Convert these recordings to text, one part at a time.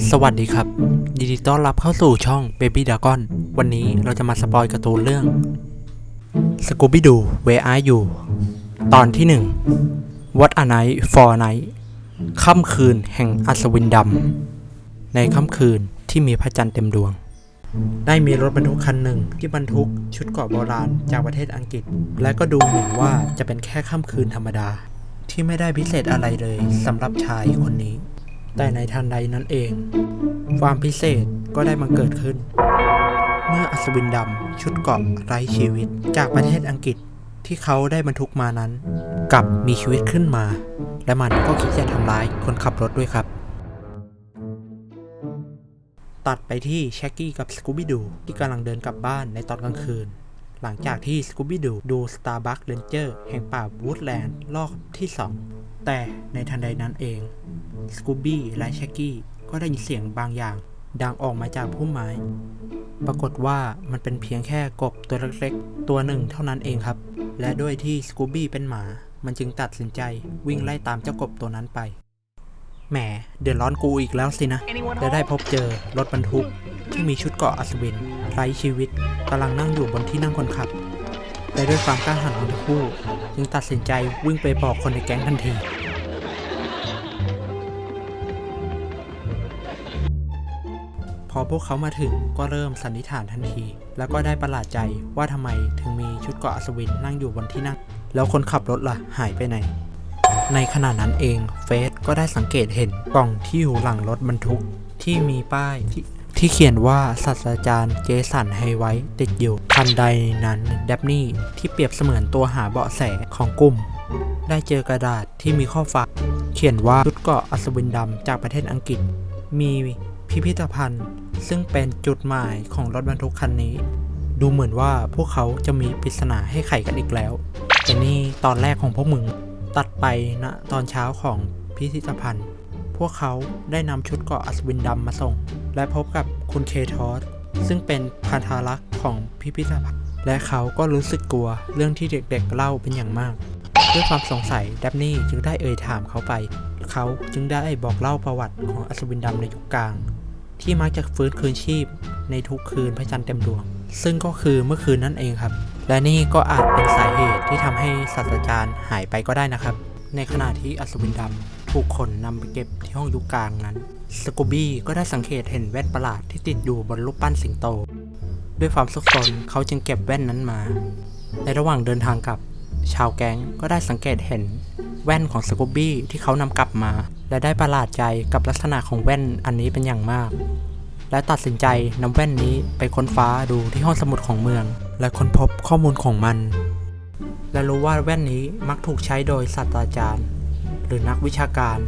สวัสดีครับ ยินดีต้อนรับเข้าสู่ช่อง Baby Dragon วันนี้เราจะมาสปอยการ์ตูนเรื่อง Scooby Doo Where Are You ตอนที่ 1 What a Night for a Night ค่ำคืนแห่งอัศวินดำในค่ำคืนที่มีพระจันทร์เต็มดวง ได้มีรถบรรทุกคันหนึ่งที่บรรทุกชุดเกราะโบราณจากประเทศอังกฤษ และก็ดูเหมือนว่าจะเป็นแค่ค่ำคืนธรรมดา ที่ไม่ได้พิเศษอะไรเลยสำหรับชายคนนี้ แต่ในทันใดนั้นเอง ความพิเศษก็ได้บังเกิดขึ้น เมื่ออัศวินดำชุดเกาะไร้ชีวิตจากประเทศอังกฤษที่เขาได้บรรทุกมานั้น กลับมีชีวิตขึ้นมา และมันก็คิดจะทำร้ายคนขับรถด้วยครับ ตัดไปที่แช็กกี้กับสกูบี้ดูที่กำลังเดินกลับบ้านในตอนกลางคืน หลังจากที่สกูบี้ดูดู Starbucks Ranger แห่งป่าวูดแลนด์รอบที่ 2 แต่ในทันใดนั้นเองสกูบี้และแช็กกี้ก็ได้ยินเสียงบางอย่าง ดังออกมาจากพุ่มไม้ ปรากฏว่ามันเป็นเพียงแค่กบตัวเล็กๆ ตัวหนึ่งเท่านั้นเองครับ และด้วยที่สกูบี้เป็นหมา มันจึงตัดสินใจวิ่งไล่ตามเจ้ากบตัวนั้นไป แหม เดือดร้อนกูอีกแล้วสินะและได้พบเจอรถบรรทุก ที่มีชุดเกราะอัศวินไร้ชีวิตกำลังนั่งอยู่บนที่นั่งคนขับและด้วยความกล้าหาญของทั้งคู่ จึงตัดสินใจวิ่งไปบอกคนในแก๊งทันที พอพวกเขามาถึงก็เริ่มสันนิษฐานทันที แล้วก็ได้ประหลาดใจว่าทำไมถึงมีชุดเกราะอัศวินนั่งอยู่บนที่นั่ง แล้วคนขับรถล่ะหายไปไหน ในขณะนั้นเองเฟสก็ได้สังเกตเห็นกล่องที่อยู่หลังรถบรรทุกที่มีป้ายที่ ที่เขียนว่าศาสตราจารย์เจสันไฮไว้ติดอยู่ทันใดนั้นแดบนี่ที่เปรียบเสมือนตัวหาเบาะแสของกลุ่ม ได้เจอกระดาษที่มีข้อความเขียนว่าชุดเกาะอัศวินดำจากประเทศอังกฤษ มีพิพิธภัณฑ์ ซึ่งเป็นจุดหมายของรถบรรทุกคันนี้ ดูเหมือนว่าพวกเขาจะมีปริศนาให้ไขกันอีกแล้วแต่นี่ตอนแรกของพวกมึงตัดไปณนะตอนเช้าของพิพิธภัณฑ์ วกเขาได้นำชุดเกราะอัศวินดำมาส่ง และพบกับคุณเคทอสซึ่งเป็นพันธารักษ์ของพิพิธภัณฑ์ และเขาก็รู้สึกกลัวเรื่องที่เด็กๆเล่าเป็นอย่างมาก ด้วยความสงสัยดับนี่จึงได้เอ่ยถามเขาไป เขาจึงได้บอกเล่าประวัติของอัศวินดำในยุคกลาง ที่มักจะฟื้นคืนชีพในทุกคืนพระจันทร์เต็มดวง ซึ่งก็คือเมื่อคืนนั่นเองครับ และนี่ก็อาจเป็นสาเหตุที่ทำให้ศาสตราจารย์หายไปก็ได้นะครับ ในขณะที่อัศวินดำ ถูกคนนำไปเก็บที่ห้องยุคกลางนั้น สกูบี้ก็ได้สังเกตเห็นแว่นประหลาดที่ติดอยู่บนรูปปั้นสิงโต ด้วยความสุขสนเขาจึงเก็บแว่นนั้นมา ในระหว่างเดินทางกลับ ชาวแก๊งก็ได้สังเกตเห็น แว่นของสกูบี้ที่เขานำกลับมา และได้ประหลาดใจกับลักษณะของแว่นอันนี้เป็นอย่างมาก และตัดสินใจนำแว่นนี้ไปค้นฟ้าดูที่ห้องสมุดของเมือง และค้นพบข้อมูลของมันและรู้ว่าแว่นนี้มักถูกใช้โดยศาสตราจารย์ หรือนักวิชาการ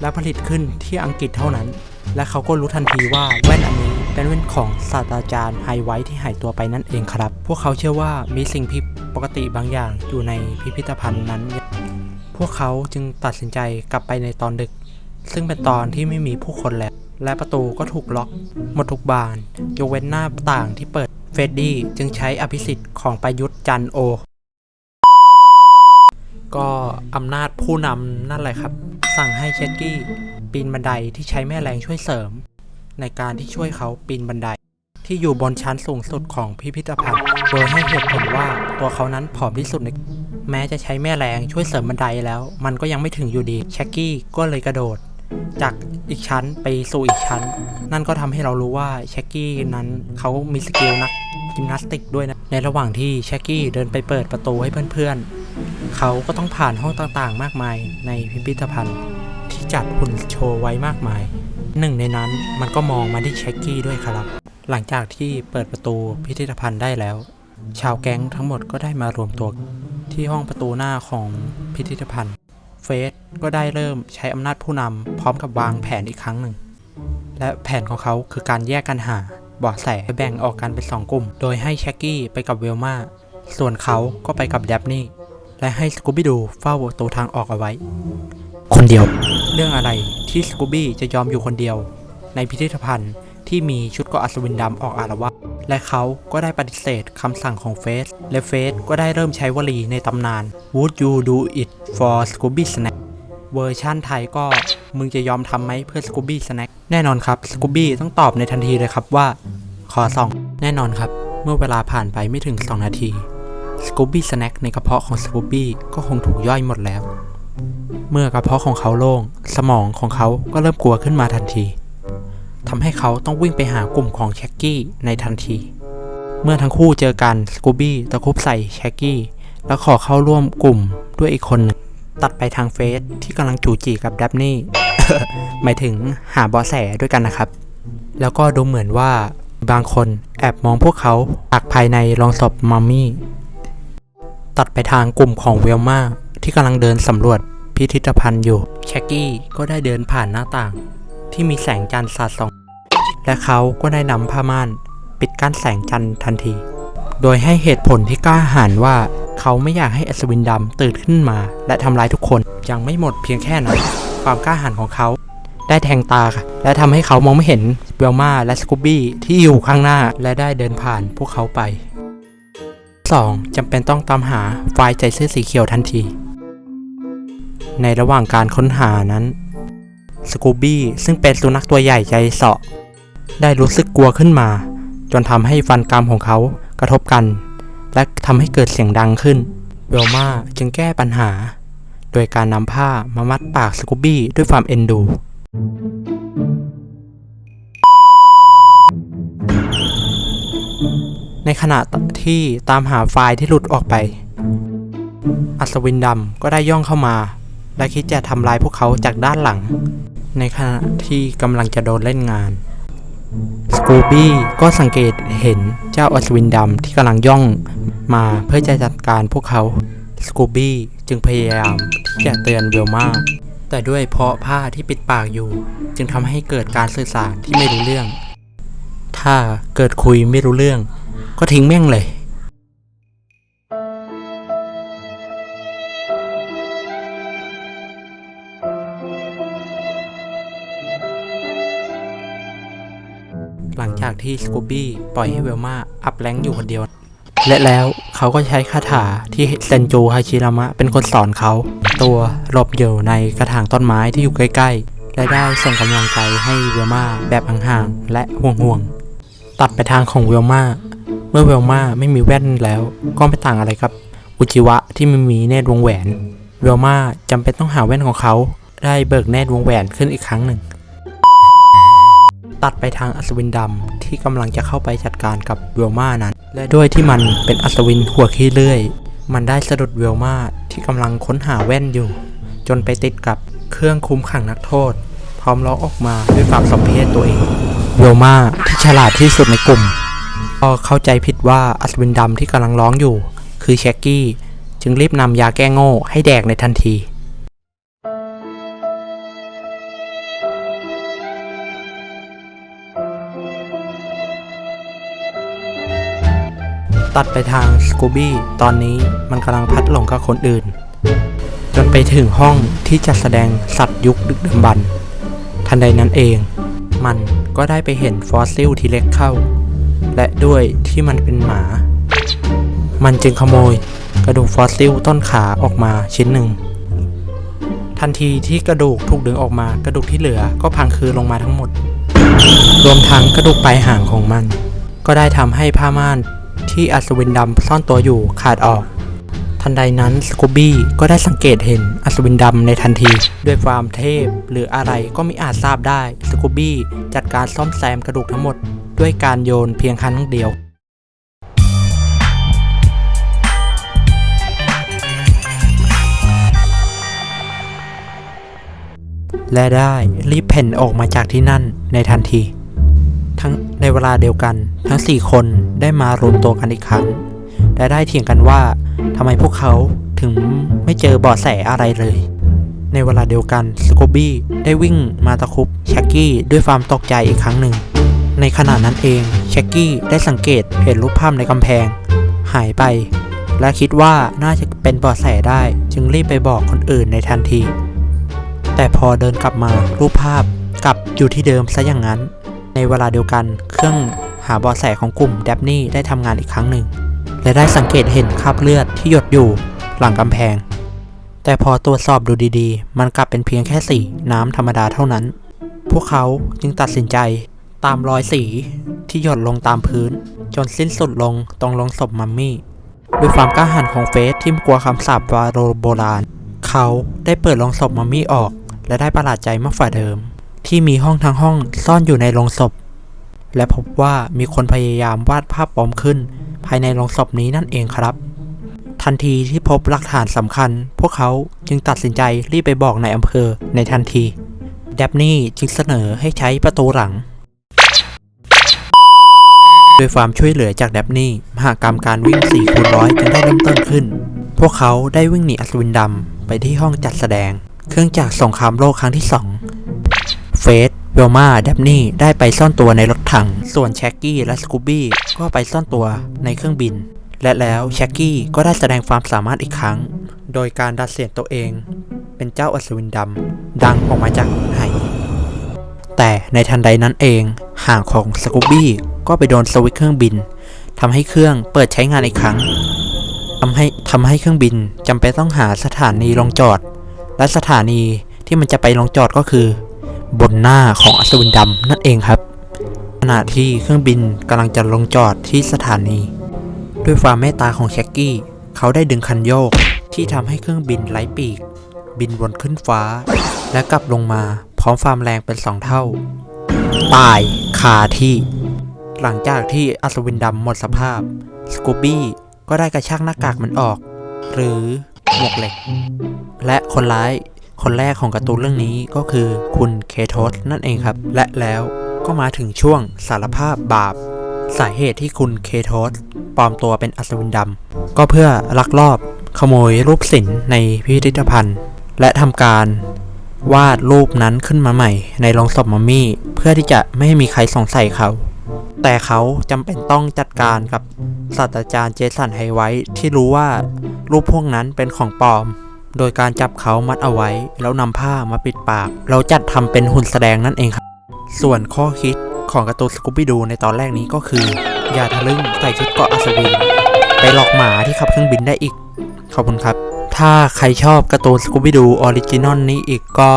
และผลิตขึ้นที่อังกฤษเท่านั้น และเขาก็รู้ทันทีว่าแว่นอันนี้เป็นแว่นของศาสตราจารย์ไฮไวท์ที่หายตัวไปนั่นเองครับ พวกเขาเชื่อว่ามีสิ่งผิดปกติบางอย่างอยู่ในพิพิธภัณฑ์นั้น พวกเขาจึงตัดสินใจกลับไปในตอนดึก ซึ่งเป็นตอนที่ไม่มีผู้คนแล้ว และประตูก็ถูกล็อก หมดทุกบาน ยกเว้นหน้าต่างที่เปิด เฟดดี้จึงใช้อภิสิทธิ์ของประยุทธ์จันโอ ก็อำนาจผู้นำนั่นแหละครับ สั่งให้เชดกี้ปีนบันไดที่ใช้แม่แรงช่วยเสริม ในการที่ช่วยเขาปีนบันได ที่อยู่บนชั้นสูงสุดของพิพิธภัณฑ์ โดยให้เหตุผลว่าตัวเขานั้นผอมที่สุดในแม้จะใช้แม่แรงช่วยเสริมบันไดแล้ว มันก็ยังไม่ถึงอยู่ดีแช็กกี้ก็เลยกระโดด จากอีกชั้นไปสู่อีกชั้น นั่นก็ทำให้เรารู้ว่าแช็กกี้นั้นเขามีสกิลนักยิมนาสติกด้วยนะในระหว่างที่แช็กกี้เดินไปเปิดประตูให้เพื่อนๆ เขาก็ต้องผ่านห้องต่างๆ มากมายในพิพิธภัณฑ์ ที่จัดหุ่นโชว์ไว้มากมาย หนึ่งในนั้นมันก็มองมาที่แช็กกี้ด้วยครับ หลังจากที่เปิดประตูพิพิธภัณฑ์ได้แล้ว ชาวแก๊งทั้งหมดก็ได้มารวมตัวที่ห้องประตูหน้าของพิพิธภัณฑ์ เฟสก็ได้เริ่มใช้อำนาจผู้นำพร้อมกับวางแผนอีกครั้งหนึ่ง และแผนของเขาคือการแยกกันหาบาะแสแบ่งออกกันเป็นสองกลุ่ม โดยให้แช็กกี้ไปกับเวลมาส่วนเขาก็ไปกับแดบนี่ และให้สกูบี้ดูเฝ้าประตูทางออกเอาไว้ คนเดียว เรื่องอะไรที่สกูบี้จะยอมอยู่คนเดียว ในพิพิธภัณฑ์ที่มีชุดเกราะอัศวินดำออกอารวาสและเขาก็ได้ปฏิเสธคำสั่งของเฟส และเฟสก็ได้เริ่มใช้วลีในตำนาน Would you do it for Scooby Snack เวอร์ชั่นไทยก็มึงจะยอมทำไหมเพื่อสกูบี้สแน็คแน่นอนครับสกูบี้ต้องตอบในทันทีเลยครับว่า ขอส่อง แน่นอนครับ เมื่อเวลาผ่านไปไม่ถึง 2 นาที สกูบี้สแน็คในกระเพาะของสกูบี้ก็คงถูกย่อยหมดแล้ว เมื่อกระเพาะของเขาโล่ง สมองของเขาก็เริ่มกลัวขึ้นมาทันทีทำให้เขาต้องวิ่งไปหากลุ่มของแช็กกี้ในทันที เมื่อทั้งคู่เจอกันสกูบี้ตะคุบใส่แช็กกี้แล้วขอเข้าร่วมกลุ่มด้วยอีกคนหนึ่งตัดไปทางเฟซที่กำลังจูจีกับดับนี่หมายถึงหาเบาะแสด้วยกันนะครับ แล้วก็ดูเหมือนว่าบางคนแอบมองพวกเขาจากภายในโรงศพมัมมี่ ตัดไปทางกลุ่มของเวลมาที่กำลังเดินสำรวจพิพิธภัณฑ์อยู่แช็กกี้ก็ได้เดินผ่านหน้าต่าง ที่มีแสงจันทร์สาดส่อง และเขาก็ได้นำผ้าม่าน ปิดกั้นแสงจันทร์ทันที โดยให้เหตุผลที่กล้าหาญว่าเขาไม่อยากให้อัศวินดำตื่นขึ้นมา และทำร้ายทุกคนยังไม่หมดเพียงแค่นั้นความกล้าหาญของเขาได้แทงตาค่ะ และทำให้เขามองไม่เห็นเวลมาและสกูบี้ที่อยู่ข้างหน้าและได้เดินผ่านพวกเขาไป 2. จำเป็นต้องตามหาไฟล์ใจเสื้อสีเขียวทันที ในระหว่างการค้นหานั้น สกูบี้ซึ่งเป็นสุนัขตัวใหญ่ใจเสาะ ได้รู้สึกกลัวขึ้นมา จนทำให้ฟันกรามของเขากระทบกัน และทำให้เกิดเสียงดังขึ้นเวลมาจึงแก้ปัญหา โดยการนำผ้ามามัดปากสกูบี้ด้วยความเอ็นดู ในขณะที่ตามหาไฟล์ที่หลุดออกไป อัศวินดำก็ได้ย่องเข้ามา และคิดจะทำลายพวกเขาจากด้านหลัง ในขณะที่กำลังจะโดนเล่นงานสกูบี้ก็สังเกตเห็นเจ้าอัศวินดำที่กำลังย่องมาเพื่อจะจัดการพวกเขาสกูบี้จึงพยายามที่จะเตือนเวลมาแต่ด้วยเพราะผ้าที่ปิดปากอยู่ จึงทำให้เกิดการสื่อสารที่ไม่รู้เรื่อง ถ้าเกิดคุยไม่รู้เรื่อง ก็ทิ้งแม่งเลยหลังจากที่สกูบี้ปล่อยให้เวลมาอัพแรงอยู่คนเดียว และแล้วเขาก็ใช้คาถาที่เซนจูฮาชิรามะเป็นคนสอนเขา ตัวหลบอยู่ในกระถางต้นไม้ที่อยู่ใกล้ๆ และได้ส่งกำลังใจให้เวลมาแบบห่างๆและห่วงๆ ตัดไปทางของเวลมา เมื่อเวลมาไม่มีแว่นแล้ว ก็ไม่ต่างอะไรกับ อุจิวะที่ไม่มีเนตรวงแหวน เวลมาจำเป็นต้องหาแว่นของเขา ได้เบิกเนตรวงแหวนขึ้นอีกครั้งหนึ่ง ตัดไปทางอัศวินดำที่กำลังจะเข้าไปจัดการกับเวลมานั้น และด้วยที่มันเป็นอัศวินหัวขี้เลื่อย มันได้สะดุดเวลมาที่กำลังค้นหาแว่นอยู่ จนไปติดกับเครื่องคุมขังนักโทษ พร้อมร้องออกมาด้วยความสมเพชตัวเองเวลมาที่ฉลาดที่สุดในกลุ่ม ก็เข้าใจผิดว่าอัศวินดำที่กำลังร้องอยู่ คือแช็กกี้ จึงรีบนำยาแก้โง่ให้แดกในทันทีตัดไปทางสกูบี้ตอนนี้มันกำลังพัดหลงกับคนอื่น จนไปถึงห้องที่จัดแสดงสัตว์ยุคดึกดำบรรทันใดนั้นเอง มันก็ได้ไปเห็นฟอสซิลที่เล็กเข้า และด้วยที่มันเป็นหมา มันจึงขโมยกระดูกฟอสซิลต้นขาออกมาชิ้นหนึ่ง ทันทีที่กระดูกถูกดึงออกมากระดูกที่เหลือก็พังคืนลงมาทั้งหมด รวมทั้งกระดูกปลายหางของมัน ก็ได้ทำให้ผ้าม่านที่อัศวินดำซ่อนตัวอยู่ขาดออกทันใดนั้นสกูบี้ก็ได้สังเกตเห็นอัศวินดำในทันที ด้วยความเทพหรืออะไรก็ไม่อาจทราบได้สกูบี้จัดการซ่อมแซมกระดูกทั้งหมด ด้วยการโยนเพียงครั้งเดียวและได้รีบเพ่นออกมาจากที่นั่นในทันที ทั้งในเวลาเดียวกัน ทั้ง 4 คนได้มารวมตัวกันอีกครั้ง และได้เถียงกันว่าทำไมพวกเขาถึงไม่เจอเบาะแสอะไรเลย ในเวลาเดียวกันสกูบี้ได้วิ่งมาตะคุบแชกกี้ด้วยความตกใจอีกครั้งหนึ่ง ในขณะนั้นเองแช็กกี้ได้สังเกตเห็นรูปภาพในกำแพง หายไป และคิดว่าน่าจะเป็นเบาะแสได้ จึงรีบไปบอกคนอื่นในทันที แต่พอเดินกลับมารูปภาพกลับอยู่ที่เดิมซะอย่างนั้น ในเวลาเดียวกันเครื่องหาเบาะแสของกลุ่มแดบนี่ได้ทำงานอีกครั้งหนึ่ง และได้สังเกตเห็นคราบเลือดที่หยดอยู่หลังกำแพง แต่พอตรวจสอบดูดีๆ มันกลับเป็นเพียงแค่สีน้ำธรรมดาเท่านั้น พวกเขาจึงตัดสินใจ ตามรอยสีที่หยดลงตามพื้น จนสิ้นสุดลงตรงลงศพมัมมี่ด้วยความกล้าหาญของเฟสที่ไม่กลัวคำสาปวาโรโบราณ เขาได้เปิดลงศพมัมมี่ออก และได้ประหลาดใจมากฝ่าเดิม ที่มีห้องทั้งห้องซ่อนอยู่ในลงศพ และพบว่ามีคนพยายามวาดภาพปลอมขึ้น ภายในลงศพนี้นั่นเองครับ ทันทีที่พบหลักฐานสำคัญ พวกเขาจึงตัดสินใจรีบไปบอกในอำเภอในทันที แดบนี่จึงเสนอให้ใช้ประตูหลัง ด้วยความช่วยเหลือจากแดบนี่มหากรรมการวิ่ง4คูณร้อยจึงได้เริ่มต้นขึ้น พวกเขาได้วิ่งหนีอัศวินดำไปที่ห้องจัดแสดง เครื่องจักรสงครามโลกครั้งที่ 2 เฟสเวลมาแดบนี่ได้ไปซ่อนตัวในรถถัง ส่วนแช็กกี้และสกูบี้ก็ไปซ่อนตัวในเครื่องบิน และแล้วแช็กกี้ก็ได้แสดงความสามารถอีกครั้ง โดยการดัดเสียงตัวเอง เป็นเจ้าอัศวินดำดังออกมาจากไห แต่ในทันใดนั้นเอง ห่างของสกูบี้ก็ไปโดนสวิตช์เครื่องบินทำให้เครื่องเปิดใช้งานอีกครั้งทำให้ทำให้เครื่องบินจำเป็นต้องหาสถานีลงจอด และสถานีที่มันจะไปลงจอดก็คือ บนหน้าของอัศวินดำนั่นเองครับขณะที่เครื่องบินกำลังจะลงจอดที่สถานี ด้วยความเมตตาของแช็กกี้ เขาได้ดึงคันโยกที่ทำให้เครื่องบินไร้ปีก บินวนขึ้นฟ้า และกลับลงมา พร้อมความแรงเป็นสองเท่า ตายคาที่ หลังจากที่อัศวินดำหมดสภาพ สกูบี้ก็ได้กระชากหน้ากากมันออก หรือหมวกเหล็ก และคนร้ายคนแรกของการ์ตูนเรื่องนี้ก็คือคุณเคโทสนั่นเองครับ และแล้วก็มาถึงช่วงสารภาพบาป สาเหตุที่คุณเคโทสปลอมตัวเป็นอัศวินดำก็เพื่อลักลอบขโมยรูปศิลป์ในพิพิธภัณฑ์ และทำการ วาดรูปนั้นขึ้นมาใหม่ ในโรงศพมัมมี่ เพื่อที่จะไม่ให้มีใครสงสัยเขา แต่เขาจำเป็นต้องจัดการกับศาสตราจารย์เจสันไฮไว้ที่รู้ว่ารูปพวกนั้นเป็นของปลอม โดยการจับเขามัดเอาไว้ แล้วนำผ้ามาปิดปาก เราจัดทำเป็นหุ่นแสดงนั่นเองครับ ส่วนข้อคิดของการ์ตูนสกูบี้ดูในตอนแรกนี้ก็คือ อย่าทะลึ่งใส่ชุดเกาะอัศวิน ไปหลอกหมาที่ขับเครื่องบินได้อีก ขอบคุณครับ ถ้าใครชอบการ์ตูนสกูบิดูออริจินอลนี้อีกก็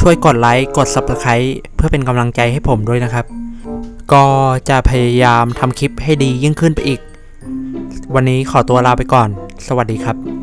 ช่วยกดไลค์กด Subscribe เพื่อเป็นกำลังใจให้ผมด้วยนะครับ ก็จะพยายามทำคลิปให้ดียิ่งขึ้นไปอีก วันนี้ขอตัวลาไปก่อน สวัสดีครับ